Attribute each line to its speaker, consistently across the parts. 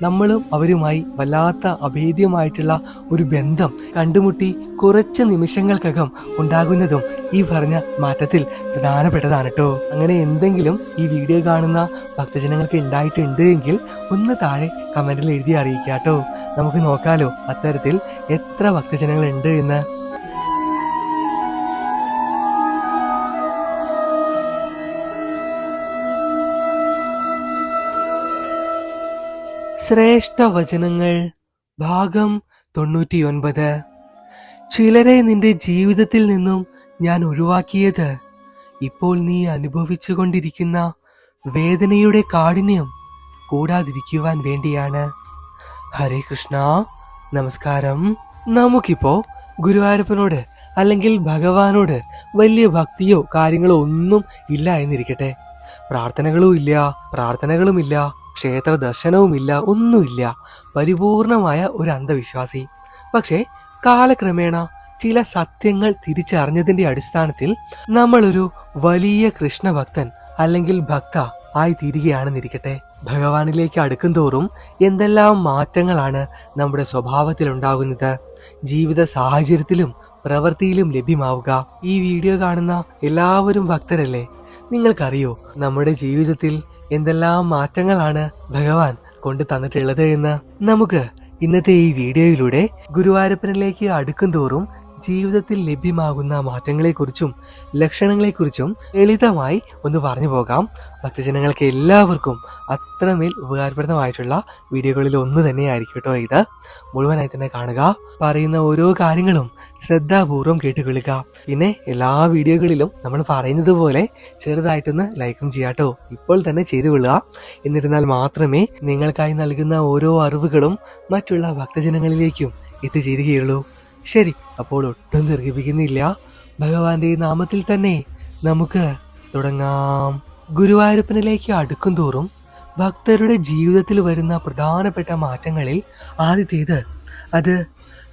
Speaker 1: നമ്മളും അവരുമായി വല്ലാത്ത അഭേദ്യമായിട്ടുള്ള ഒരു ബന്ധം കണ്ടുമുട്ടി കുറച്ച് നിമിഷങ്ങൾക്കകം ഉണ്ടാകുന്നതും ഈ പറഞ്ഞ മാറ്റത്തിൽ പ്രധാനപ്പെട്ടതാണ് കേട്ടോ അങ്ങനെ എന്തെങ്കിലും ഈ വീഡിയോ കാണുന്ന ഭക്തജനങ്ങൾക്ക് ഉണ്ടായിട്ടുണ്ട് എങ്കിൽ ഒന്ന് താഴെ കമന്റിൽ എഴുതി അറിയിക്കുക കേട്ടോ നമുക്ക് നോക്കാലോ അത്തരത്തിൽ എത്ര ഭക്തജനങ്ങൾ ഉണ്ട് എന്ന്. ശ്രേഷ്ഠ വചനങ്ങൾ ഭാഗം തൊണ്ണൂറ്റിയൊൻപത്. ചിലരെ നിന്റെ ജീവിതത്തിൽ നിന്നും ഞാൻ ഒഴിവാക്കിയത്. ഇപ്പോൾ നീ അനുഭവിച്ചു കൊണ്ടിരിക്കുന്ന വേദനയുടെ കാഠിന്യം കൂടാതിരിക്കുവാൻ വേണ്ടിയാണ്. ഹരേ കൃഷ്ണ. നമസ്കാരം. നമുക്കിപ്പോ ഗുരുവായൂരപ്പനോട് അല്ലെങ്കിൽ ഭഗവാനോട് വലിയ ഭക്തിയോ കാര്യങ്ങളോ ഒന്നും ഇല്ല എന്നിരിക്കട്ടെ. പ്രാർത്ഥനകളും ഇല്ല പ്രാർത്ഥനകളുമില്ല ക്ഷേത്ര ദർശനവുമില്ല ഒന്നുമില്ല. പരിപൂർണമായ ഒരു അന്ധവിശ്വാസി. പക്ഷേ കാലക്രമേണ ചില സത്യങ്ങൾ തിരിച്ചറിഞ്ഞതിന്റെ അടിസ്ഥാനത്തിൽ നമ്മളൊരു വലിയ കൃഷ്ണഭക്തൻ അല്ലെങ്കിൽ ഭക്ത ആയി തീരുകയാണെന്നിരിക്കട്ടെ. ഭഗവാനിലേക്ക് അടുക്കും തോറും എന്തെല്ലാം മാറ്റങ്ങളാണ് നമ്മുടെ സ്വഭാവത്തിൽ ഉണ്ടാകുന്നത് ജീവിത സാഹചര്യത്തിലും പ്രവൃത്തിയിലും ലഭ്യമാവുക. ഈ വീഡിയോ കാണുന്ന എല്ലാവരും ഭക്തരല്ലേ? നിങ്ങൾക്കറിയോ നമ്മുടെ ജീവിതത്തിൽ എന്തെല്ലാം മാറ്റങ്ങളാണ് ഭഗവാൻ കൊണ്ടു തന്നിട്ടുള്ളത് എന്ന് നമുക്ക് ഇന്നത്തെ ഈ വീഡിയോയിലൂടെ ഗുരുവായൂരപ്പനിലേക്ക് അടുക്കും തോറും ജീവിതത്തിൽ ലഭ്യമാകുന്ന മാറ്റങ്ങളെക്കുറിച്ചും ലക്ഷണങ്ങളെക്കുറിച്ചും ലളിതമായി ഒന്ന് പറഞ്ഞു പോകാം. ഭക്തജനങ്ങൾക്ക് എല്ലാവർക്കും അത്രമേൽ ഉപകാരപ്രദമായിട്ടുള്ള വീഡിയോകളിൽ ഒന്ന് തന്നെയായിരിക്കും കേട്ടോ ഇത്. മുഴുവനായി തന്നെ കാണുക പറയുന്ന ഓരോ കാര്യങ്ങളും ശ്രദ്ധാപൂർവം കേട്ടുകൊള്ളുക. പിന്നെ എല്ലാ വീഡിയോകളിലും നമ്മൾ പറയുന്നത് പോലെ ചെറുതായിട്ടൊന്ന് ലൈക്കും ചെയ്യാട്ടോ ഇപ്പോൾ തന്നെ ചെയ്തു കൊള്ളുക. എന്നിരുന്നാൽ മാത്രമേ നിങ്ങൾക്കായി നൽകുന്ന ഓരോ അറിവുകളും മറ്റുള്ള ഭക്തജനങ്ങളിലേക്കും എത്തിച്ചേരുകയുള്ളൂ. ശരി അപ്പോൾ ഒട്ടും ദീർഘിപ്പിക്കുന്നില്ല. ഭഗവാന്റെ നാമത്തിൽ തന്നെ നമുക്ക് തുടങ്ങാം. ഗുരുവായൂരപ്പനിലേക്ക് അടുക്കും തോറും ഭക്തരുടെ ജീവിതത്തിൽ വരുന്ന പ്രധാനപ്പെട്ട മാറ്റങ്ങളിൽ ആദ്യത്തേത് അത്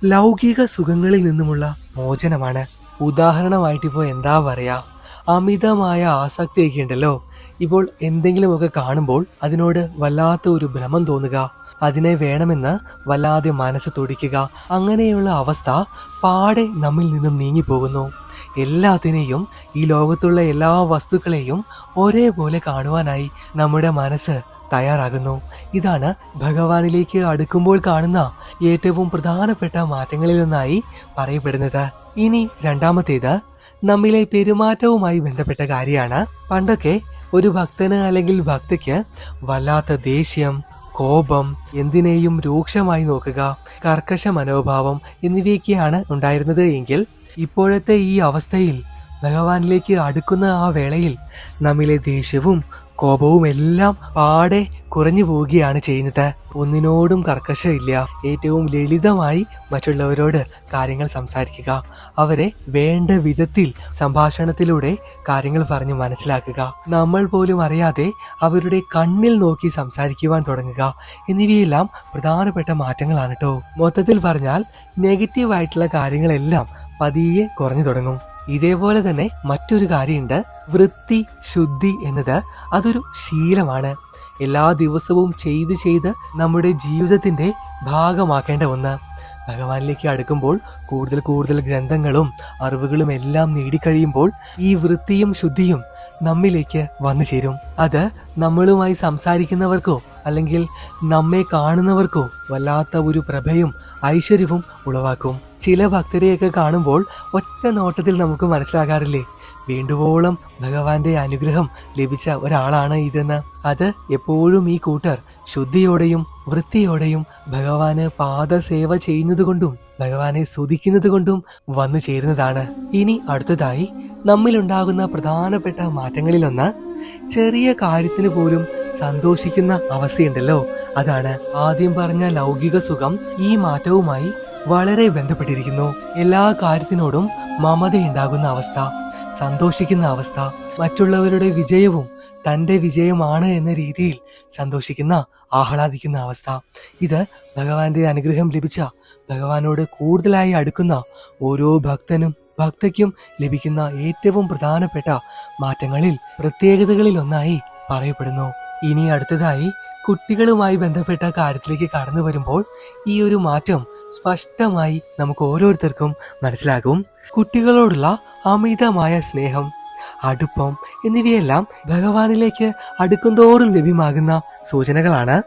Speaker 1: ലൗകിക സുഖങ്ങളിൽ നിന്നുമുള്ള മോചനമാണ്. ഉദാഹരണമായിട്ട് ഇപ്പോൾ എന്താ പറയുക അമിതമായ ആസക്തിയൊക്കെ ഉണ്ടല്ലോ. ഇപ്പോൾ എന്തെങ്കിലുമൊക്കെ കാണുമ്പോൾ അതിനോട് വല്ലാത്ത ഒരു ഭ്രമം തോന്നുക. അതിനെ വേണമെന്ന് വല്ലാതെ മനസ്സ് തുടിക്കുക. അങ്ങനെയുള്ള അവസ്ഥ പാടെ നമ്മിൽ നിന്നും നീങ്ങിപ്പോകുന്നു. എല്ലാത്തിനെയും ഈ ലോകത്തുള്ള എല്ലാ വസ്തുക്കളെയും ഒരേപോലെ കാണുവാനായി നമ്മുടെ മനസ്സ് തയ്യാറാകുന്നു. ഇതാണ് ഭഗവാനിലേക്ക് അടുക്കുമ്പോൾ കാണുന്ന ഏറ്റവും പ്രധാനപ്പെട്ട മാറ്റങ്ങളിലൊന്നായി പറയപ്പെടുന്നത്. ഇനി രണ്ടാമത്തേത് നമ്മിലെ പെരുമാറ്റവുമായി ബന്ധപ്പെട്ട കാര്യമാണ്. പണ്ടൊക്കെ ഒരു ഭക്തന് അല്ലെങ്കിൽ ഭക്തയ്ക്ക് വല്ലാത്ത ദേഷ്യം കോപം എന്തിനേയും രൂക്ഷമായി നോക്കുക കർക്കശ മനോഭാവം എന്നിവയൊക്കെയാണ് ഉണ്ടായിരുന്നത് എങ്കിൽ ഇപ്പോഴത്തെ ഈ അവസ്ഥയിൽ ഭഗവാനിലേക്ക് അടുക്കുന്ന ആ വേളയിൽ നമ്മിലെ ദേഷ്യവും കോപവും എല്ലാം പാടെ കുറഞ്ഞു പോവുകയാണ് ചെയ്യുന്നത്. ഒന്നിനോടും കർക്കശമില്ല ഏറ്റവും ലളിതമായി മറ്റുള്ളവരോട് കാര്യങ്ങൾ സംസാരിക്കുക. അവരെ വേണ്ട വിധത്തിൽ സംഭാഷണത്തിലൂടെ കാര്യങ്ങൾ പറഞ്ഞ് മനസ്സിലാക്കുക. നമ്മൾ പോലും അറിയാതെ അവരുടെ കണ്ണിൽ നോക്കി സംസാരിക്കുവാൻ തുടങ്ങുക. എന്നിവയെല്ലാം പ്രധാനപ്പെട്ട മാറ്റങ്ങളാണ് കേട്ടോ മൊത്തത്തിൽ പറഞ്ഞാൽ നെഗറ്റീവ് ആയിട്ടുള്ള കാര്യങ്ങളെല്ലാം പതിയെ കുറഞ്ഞു തുടങ്ങും. ഇതേപോലെ തന്നെ മറ്റൊരു കാര്യമുണ്ട്. വൃത്തി ശുദ്ധി എന്നത് അതൊരു ശീലമാണ്. എല്ലാ ദിവസവും ചെയ്ത് ചെയ്ത് നമ്മുടെ ജീവിതത്തിന്റെ ഭാഗമാക്കേണ്ട ഒന്ന്. ഭഗവാനിലേക്ക് അടുക്കുമ്പോൾ കൂടുതൽ കൂടുതൽ ഗ്രന്ഥങ്ങളും അറിവുകളും എല്ലാം നേടിക്കഴിയുമ്പോൾ ഈ വൃത്തിയും ശുദ്ധിയും നമ്മിലേക്ക് വന്നു ചേരും. അത് നമ്മളുമായി സംസാരിക്കുന്നവർക്കോ അല്ലെങ്കിൽ നമ്മെ കാണുന്നവർക്കോ വല്ലാത്ത ഒരു പ്രഭയും ഐശ്വര്യവും ഉളവാക്കും. ചില ഭക്തരെയൊക്കെ കാണുമ്പോൾ ഒറ്റ നോട്ടത്തിൽ നമുക്ക് മനസ്സിലാകാറില്ലേ? വേണ്ടുവോളം ഭഗവാന്റെ അനുഗ്രഹം ലഭിച്ച ഒരാളാണ് ഇതെന്ന്. അത് എപ്പോഴും ഈ കൂട്ടർ ശുദ്ധിയോടെയും വൃത്തിയോടെയും ഭഗവാന് പാദസേവ ചെയ്യുന്നതുകൊണ്ടും ഭഗവാനെ സ്തുതിക്കുന്നത് കൊണ്ടും വന്നു ചേരുന്നതാണ്. ഇനി അടുത്തതായി നമ്മിലുണ്ടാകുന്ന പ്രധാനപ്പെട്ട മാറ്റങ്ങളിലൊന്ന് ചെറിയ കാര്യത്തിന് പോലും സന്തോഷിക്കുന്ന അവസ്ഥയുണ്ടല്ലോ. അതാണ് ആദ്യം പറഞ്ഞ ലൗകിക സുഖം ഈ മാറ്റവുമായി വളരെ ബന്ധപ്പെട്ടിരിക്കുന്നു. എല്ലാ കാര്യത്തിനോടും മമതയുണ്ടാകുന്ന അവസ്ഥ സന്തോഷിക്കുന്ന അവസ്ഥ മറ്റുള്ളവരുടെ വിജയവും തന്റെ വിജയമാണ് എന്ന രീതിയിൽ സന്തോഷിക്കുന്ന ആഹ്ലാദിക്കുന്ന അവസ്ഥ. ഇത് ഭഗവാന്റെ അനുഗ്രഹം ലഭിച്ച ഭഗവാനോട് കൂടുതലായി അടുക്കുന്ന ഓരോ ഭക്തനും ഭക്തയ്ക്കും ലഭിക്കുന്ന ഏറ്റവും പ്രധാനപ്പെട്ട മാറ്റങ്ങളിൽ പ്രത്യേകതകളിൽ ഒന്നായി പറയപ്പെടുന്നു. ഇനി അടുത്തതായി കുട്ടികളുമായി ബന്ധപ്പെട്ട കാര്യത്തിലേക്ക് കടന്നു വരുമ്പോൾ ഈ ഒരു മാറ്റം സ്പഷ്ടമായി നമുക്ക് ഓരോരുത്തർക്കും മനസ്സിലാകും. കുട്ടികളോടുള്ള അമിതമായ സ്നേഹം അടുപ്പം എന്നിവയെല്ലാം ഭഗവാനിലേക്ക് അടുക്കുന്തോറും ലഭ്യമാകുന്ന സൂചനകളാണ്.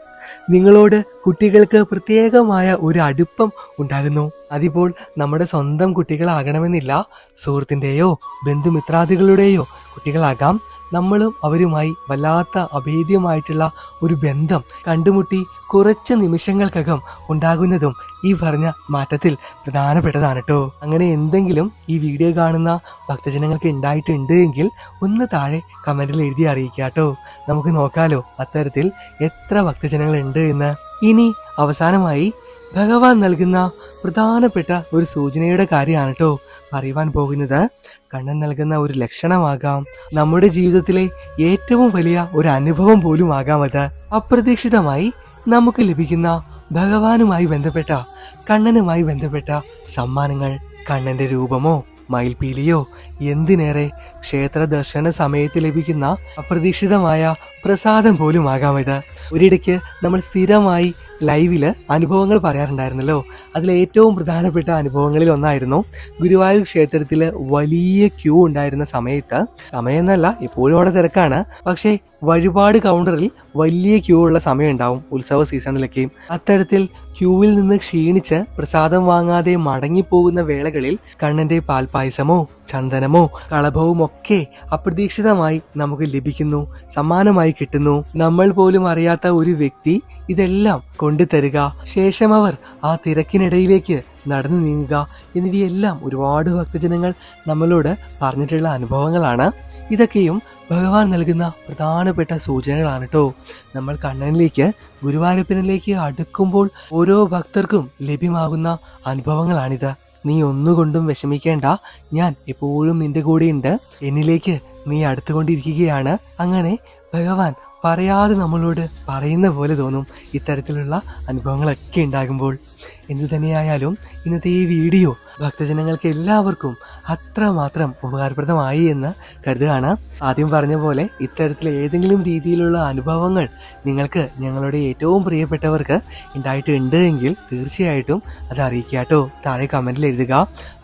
Speaker 1: നിങ്ങളോട് കുട്ടികൾക്ക് പ്രത്യേകമായ ഒരു അടുപ്പം ഉണ്ടാകുന്നു. അതിപ്പോൾ നമ്മുടെ സ്വന്തം കുട്ടികളാകണമെന്നില്ല. സുഹൃത്തിന്റെയോ ബന്ധുമിത്രാദികളുടെയോ കുട്ടികളാകാം. നമ്മളും അവരുമായി വല്ലാത്ത അഭേദ്യമായിട്ടുള്ള ഒരു ബന്ധം കണ്ടുമുട്ടി കുറച്ച് നിമിഷങ്ങൾക്കകം ഉണ്ടാകുന്നതും ഈ പറഞ്ഞ മാറ്റത്തിൽ പ്രധാനപ്പെട്ടതാണ് കേട്ടോ അങ്ങനെ എന്തെങ്കിലും ഈ വീഡിയോ കാണുന്ന ഭക്തജനങ്ങൾക്ക് ഉണ്ടായിട്ടുണ്ട് എങ്കിൽ ഒന്ന് താഴെ കമന്റിൽ എഴുതി അറിയിക്കുക കേട്ടോ നമുക്ക് നോക്കാലോ അത്തരത്തിൽ എത്ര ഭക്തജനങ്ങൾ ഉണ്ട് എന്ന്. ഇനി അവസാനമായി ഭഗവാൻ നൽകുന്ന പ്രധാനപ്പെട്ട ഒരു സൂചനയുടെ കാര്യമാണ് കേട്ടോ പറയുവാൻ പോകുന്നത്. കണ്ണൻ നൽകുന്ന ഒരു ലക്ഷണമാകാം നമ്മുടെ ജീവിതത്തിലെ ഏറ്റവും വലിയ ഒരു അനുഭവം പോലും ആകാം അത്. അപ്രതീക്ഷിതമായി നമുക്ക് ലഭിക്കുന്ന ഭഗവാനുമായി ബന്ധപ്പെട്ട കണ്ണനുമായി ബന്ധപ്പെട്ട സമ്മാനങ്ങൾ കണ്ണന്റെ രൂപമോ മയിൽപീലിയോ എന്തിനേറെ? ക്ഷേത്ര ദർശന സമയത്ത് ലഭിക്കുന്ന അപ്രതീക്ഷിതമായ പ്രസാദം പോലും ആകാം ഇത്. ഒരിടയ്ക്ക് നമ്മൾ സ്ഥിരമായി ലൈവിൽ അനുഭവങ്ങൾ പറയാറുണ്ടായിരുന്നല്ലോ. അതിൽ ഏറ്റവും പ്രധാനപ്പെട്ട അനുഭവങ്ങളിൽ ഒന്നായിരുന്നു ഗുരുവായൂർ ക്ഷേത്രത്തിൽ വലിയ ക്യൂ ഉണ്ടായിരുന്ന സമയത്ത്. സമയമെന്നല്ല ഇപ്പോഴും അവിടെ തിരക്കാണ്. പക്ഷേ വഴിപാട് കൗണ്ടറിൽ വലിയ ക്യൂ ഉള്ള സമയം ഉണ്ടാവും ഉത്സവ സീസണിലൊക്കെയും അത്തരത്തിൽ ക്യൂവിൽ നിന്ന് ക്ഷീണിച്ച് പ്രസാദം വാങ്ങാതെ മടങ്ങിപ്പോകുന്ന വേളകളിൽ കണ്ണന്റെ പാൽപായസമോ ചന്ദനമോ കളഭവും ഒക്കെ അപ്രതീക്ഷിതമായി നമുക്ക് ലഭിക്കുന്നു സമ്മാനമായി കിട്ടുന്നു. നമ്മൾ പോലും അറിയാത്ത ഒരു വ്യക്തി ഇതെല്ലാം കൊണ്ടുതരിക. ശേഷം അവർ ആ തിരക്കിനിടയിലേക്ക് നടന്നു നീങ്ങുക എന്നിവയെല്ലാം ഒരുപാട് ഭക്തജനങ്ങൾ നമ്മളോട് പറഞ്ഞിട്ടുള്ള അനുഭവങ്ങളാണ്. ഇതൊക്കെയും ഭഗവാൻ നൽകുന്ന പ്രധാനപ്പെട്ട സൂചനകളാണ് കേട്ടോ നമ്മൾ കണ്ണനിലേക്ക് ഗുരുവായൂരപ്പനിലേക്ക് അടുക്കുമ്പോൾ ഓരോ ഭക്തർക്കും ലഭ്യമാകുന്ന അനുഭവങ്ങളാണിത്. നീ ഒന്നുകൊണ്ടും വിഷമിക്കേണ്ട. ഞാൻ എപ്പോഴും നിന്റെ കൂടെയുണ്ട്. എന്നിലേക്ക് നീ അടുത്തുകൊണ്ടിരിക്കുകയാണ്. അങ്ങനെ ഭഗവാൻ പറയാതെ നമ്മളോട് പറയുന്ന പോലെ തോന്നും ഇത്തരത്തിലുള്ള അനുഭവങ്ങളൊക്കെ ഉണ്ടാകുമ്പോൾ. എന്തു തന്നെയായാലും ഇന്നത്തെ ഈ വീഡിയോ ഭക്തജനങ്ങൾക്ക് എല്ലാവർക്കും അത്രമാത്രം ഉപകാരപ്രദമായി എന്ന് കരുതുകയാണ്. ആദ്യം പറഞ്ഞ പോലെ ഇത്തരത്തിൽ ഏതെങ്കിലും രീതിയിലുള്ള അനുഭവങ്ങൾ നിങ്ങൾക്ക് ഞങ്ങളുടെ ഏറ്റവും പ്രിയപ്പെട്ടവർക്ക് ഉണ്ടായിട്ടുണ്ട് എങ്കിൽ തീർച്ചയായിട്ടും അത് അറിയിക്കുക കേട്ടോ താഴെ കമന്റിൽ എഴുതുക.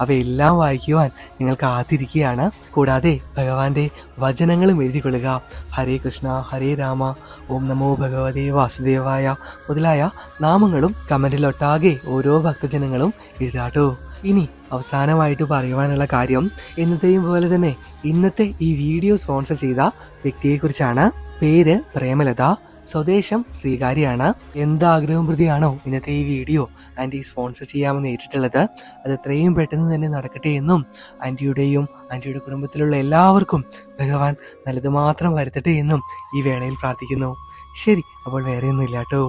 Speaker 1: അവയെല്ലാം വായിക്കുവാൻ നിങ്ങൾ കാത്തിരിക്കുകയാണ് കൂടാതെ ഭഗവാന്റെ വചനങ്ങളും എഴുതിക്കൊള്ളുക. ഹരേ കൃഷ്ണ ഹരേ രാമ ഓം നമോ ഭഗവതേ വാസുദേവായ മുതലായ നാമങ്ങളും കമന്റിലൊട്ടാകെ ഓരോ ഭക്തജനങ്ങളും എഴുതാട്ടോ. ഇനി അവസാനമായിട്ട് പറയുവാനുള്ള കാര്യം എന്നത്തെയും പോലെ തന്നെ ഇന്നത്തെ ഈ വീഡിയോ സ്പോൺസർ ചെയ്ത വ്യക്തിയെക്കുറിച്ചാണ്. പേര് പ്രേമലത സ്വദേശം സ്വീകാര്യാണ് എന്താഗ്രഹം പ്രതിയാണോ ഇന്നത്തെ ഈ വീഡിയോ? ആന്റി സ്പോൺസർ ചെയ്യാമെന്ന് ഏറ്റിട്ടുള്ളത് അത് എത്രയും പെട്ടെന്ന് തന്നെ നടക്കട്ടെ എന്നും ആന്റിയുടെയും ആന്റിയുടെ കുടുംബത്തിലുള്ള എല്ലാവർക്കും ഭഗവാൻ നല്ലത് മാത്രം വരുത്തട്ടെ എന്നും ഈ വേളയിൽ പ്രാർത്ഥിക്കുന്നു. ശരി അപ്പോൾ വേറെയൊന്നുമില്ല കേട്ടോ.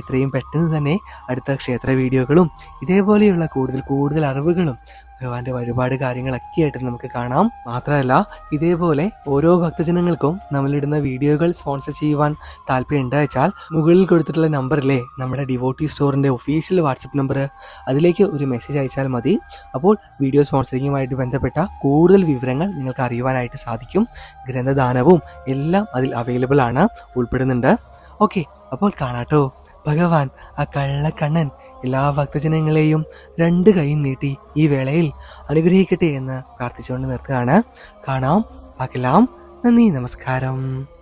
Speaker 1: എത്രയും പെട്ടെന്ന് തന്നെ അടുത്ത ക്ഷേത്ര വീഡിയോകളും ഇതേപോലെയുള്ള കൂടുതൽ കൂടുതൽ അറിവുകളും ഭഗവാന്റെ ഒരുപാട് കാര്യങ്ങളൊക്കെ ആയിട്ട് നമുക്ക് കാണാം. മാത്രമല്ല ഇതേപോലെ ഓരോ ഭക്തജനങ്ങൾക്കും നമ്മളിടുന്ന വീഡിയോകൾ സ്പോൺസർ ചെയ്യുവാൻ താല്പര്യം ഉണ്ടായച്ചാൽ മുകളിൽ കൊടുത്തിട്ടുള്ള നമ്പറിലെ നമ്മുടെ ഡിവോട്ടി സ്റ്റോറിന്റെ ഒഫീഷ്യൽ വാട്സപ്പ് നമ്പർ അതിലേക്ക് ഒരു മെസ്സേജ് അയച്ചാൽ മതി. അപ്പോൾ വീഡിയോ സ്പോൺസറിങ്ങുമായിട്ട് ബന്ധപ്പെട്ട കൂടുതൽ വിവരങ്ങൾ നിങ്ങൾക്ക് അറിയുവാനായിട്ട് സാധിക്കും. ഗ്രന്ഥദാനവും എല്ലാം അതിൽ അവൈലബിൾ ആണ്. ഉൾപ്പെടുന്നുണ്ട്. ഓക്കെ അപ്പോൾ കാണാട്ടോ. ഭഗവാൻ ആ കള്ളക്കണ്ണൻ എല്ലാ ഭക്തജനങ്ങളെയും രണ്ട് കൈയും നീട്ടി ഈ വേളയിൽ അനുഗ്രഹിക്കട്ടെ എന്ന് പ്രാർത്ഥിച്ചുകൊണ്ട് നിർത്തുകയാണ്. കാണാം പകലാം. നന്ദി നമസ്കാരം.